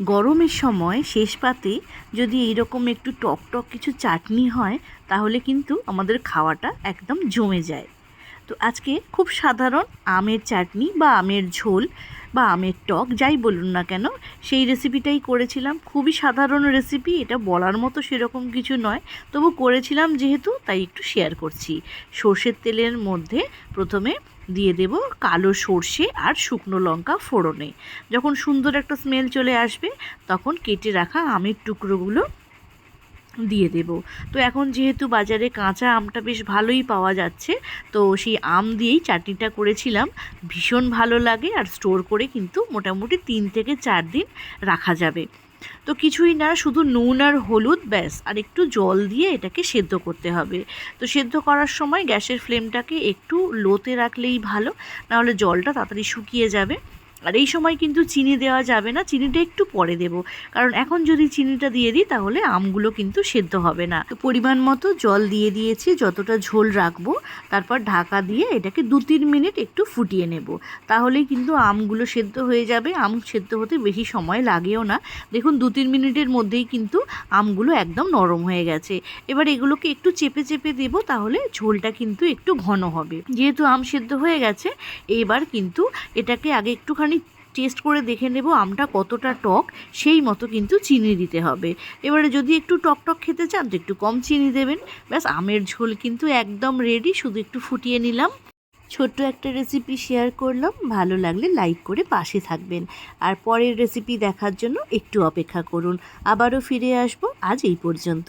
গরমের সময় শেষ পাতে যদি এইরকম একটু টক টক কিছু চাটনি হয়, তাহলে কিন্তু আমাদের খাওয়াটা একদম জমে যায়। তো আজকে খুব সাধারণ আমের চাটনি বা আমের ঝোল বা আমের টক, যাই বলুন না কেন, সেই রেসিপিটাই করেছিলাম। খুবই সাধারণ রেসিপি এটা বলার মতো সেরকম কিছু নয়। তবু করেছিলাম যেহেতু, তাই একটু শেয়ার করছি। সর্ষের তেলের মধ্যে প্রথমে দিয়ে দেব কালো সর্ষে আর শুকনো লঙ্কা ফোড়নে। যখন সুন্দর একটা স্মেল চলে আসবে, তখন কেটে রাখা আমের টুকরোগুলো দিয়ে দেব। তো এখন যেহেতু বাজারে কাঁচা আমটা বেশ ভালোই পাওয়া যাচ্ছে, তো সেই আম দিয়েই চাটনিটা করেছিলাম। ভীষণ ভালো লাগে আর স্টোর করে কিন্তু মোটামুটি তিন থেকে চার দিন রাখা যাবে। তো কিছুই না, শুধু নুন আর হলুদ ব্যাস, আর একটু জল দিয়ে এটাকে সেদ্ধ করতে হবে। তো সেদ্ধ করার সময় গ্যাসের ফ্লেমটাকে একটু লোতে রাখলেই ভালো, নাহলে জলটা তাড়াতাড়ি শুকিয়ে যাবে। আর এই সময় কিন্তু চিনি দেওয়া যাবে না, চিনিটা একটু পরে দেব। কারণ এখন যদি চিনিটা দিয়ে দিই, তাহলে আমগুলো কিন্তু সেদ্ধ হবে না। তো পরিমাণ মতো জল দিয়ে দিয়েছি, যতটা ঝোল রাখব, তারপর ঢাকা দিয়ে এটাকে দু তিন মিনিট একটু ফুটিয়ে নেব। তাহলেই কিন্তু আমগুলো সেদ্ধ হয়ে যাবে, আম সেদ্ধ হতে বেশি সময় লাগেও না। দেখুন, দু তিন মিনিটের মধ্যেই কিন্তু আমগুলো একদম নরম হয়ে গেছে। এবার এগুলোকে একটু চেপে চেপে দেব, তাহলে ঝোলটা কিন্তু একটু ঘন হবে। যেহেতু আম সেদ্ধ হয়ে গেছে, এবার কিন্তু এটাকে আগে একটুখানি টেস্ট করে দেখে নেব আমটা কতটা টক, সেই মতো কিন্তু চিনি দিতে হবে। এবারে যদি একটু টক টক খেতে চান, তো একটু কম চিনি দেবেন। ব্যাস, আমের ঝোল কিন্তু একদম রেডি শুধু একটু ফুটিয়ে নিলাম। ছোট্ট একটা রেসিপি শেয়ার করলাম, ভালো লাগলে লাইক করে পাশে থাকবেন। আর পরের রেসিপি দেখার জন্য একটু অপেক্ষা করুন। আবারও ফিরে আসব, আজ এই পর্যন্ত।